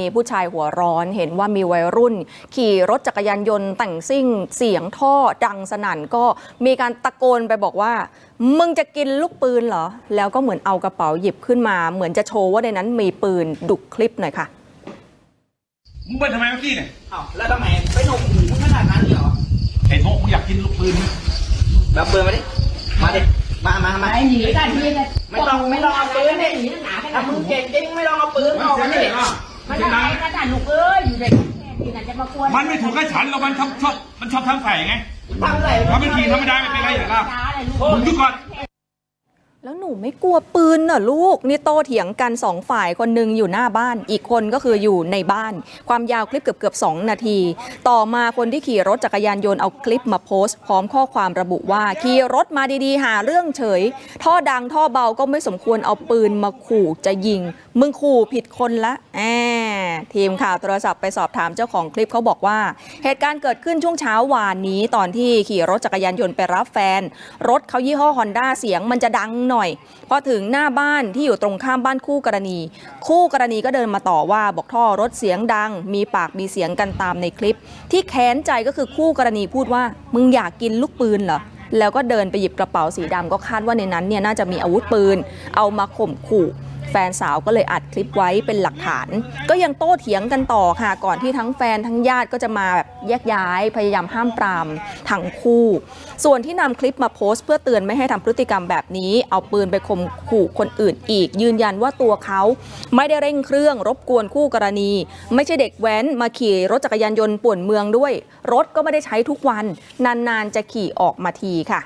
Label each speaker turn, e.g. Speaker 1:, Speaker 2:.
Speaker 1: มีผู้ชายหัวร้อนเห็นว่ามีวัยรุ่น ขี่รถจักรยานยนต์แต่งซิ่งเสียงท่อดังสนั่นก็มีการตะโกนไปบอกว่า มึงจะกินลูกปืนเหรอ แล้วก็เหมือนเอากระเป๋าหยิบขึ้นมา เหมือนจะโชว์ว่าในนั้นมีปืนดุคลิปหน่อยค่ะ
Speaker 2: มึงเป็นทำไมเมื่อกี้เนี่ย
Speaker 3: อ้าวแล้วทำไมไปหนกหูมึงขนาดนั้นเหรอ
Speaker 2: ไอ้โมมึงอยากกินลูกปืนไหม
Speaker 3: แบบเปิดมาดิมาดิมามามา
Speaker 4: ไอ้หนีกัน
Speaker 3: ไม่ต้องไม่ต้องเอาปืนดิ
Speaker 4: หนีหนาแค่
Speaker 3: ถ้ามึงเก่งจริงไม่ต้องเอาปืนออกมาดิ
Speaker 4: นอะไรกันอะลูกเอ้ยอยู่ในแค่นี้น่ะจะมากวน
Speaker 2: มันไม่ถูกกับฉันหรอกมันชอบชอบมันชอบทำใส่ไง
Speaker 3: ทำไร
Speaker 2: ทำเป็นทีธรรมดาไม่เป็นไรเหรอล่ะ
Speaker 4: ช้าเลยลูก
Speaker 2: มึงดูก่อน
Speaker 1: แล้วหนูไม่กลัวปืนเหรอลูก นี่โตเถียงกันสองฝ่ายคนหนึ่งอยู่หน้าบ้าน อีกคนก็คืออยู่ในบ้าน ความยาวคลิปเกือบเกือบๆสองนาที ต่อมาคนที่ขี่รถจักรยานยนต์เอาคลิปมาโพสต์ พร้อมข้อความระบุว่าขี่รถมาดีๆ หาเรื่องเฉย ท่อดังท่อเบาก็ไม่สมควรเอาปืนมาขู่จะยิง มึงขู่ผิดคนละแอ ทีมข่าวโทรศัพท์ไปสอบถามเจ้าของคลิปเขาบอกว่า เหตุการณ์เกิดขึ้นช่วงเช้าวานนี้ตอนที่ขี่รถจักรยานยนต์ไปรับแฟน รถเขายี่ห้อฮอนด้าเสียงมันจะดังหน่อย พอถึงหน้าบ้านที่อยู่ตรงข้ามบ้านคู่กรณี คู่กรณีก็เดินมาต่อว่าบอกท่อรถเสียงดัง มีปากมีเสียงกันตามในคลิป ที่แค้นใจก็คือคู่กรณีพูดว่า มึงอยากกินลูกปืนเหรอแล้วก็เดินไปหยิบกระเป๋าสีดำก็คาดว่าในนั้นเนี่ยน่าจะมีอาวุธปืน เอามาข่มขู่ แฟนสาวก็เลยอัดคลิปไว้เป็นหลักฐาน ก็ยังโต้เถียงกันต่อค่ะ ก่อนที่ทั้งแฟนทั้งญาติก็จะมาแบบแยกย้าย พยายามห้ามปรามทั้งคู่ ส่วนที่นำคลิปมาโพสต์ เพื่อเตือนไม่ให้ทำพฤติกรรมแบบนี้ เอาปืนไปข่มขู่คนอื่นอีก ยืนยันว่าตัวเขาไม่ได้เร่งเครื่องรบกวนคู่กรณี ไม่ใช่เด็กแว้นมาขี่รถจักรยานยนต์ป่วนเมืองด้วย รถก็ไม่ได้ใช้ทุกวัน นานๆจะขี่ออกมาทีค่ะ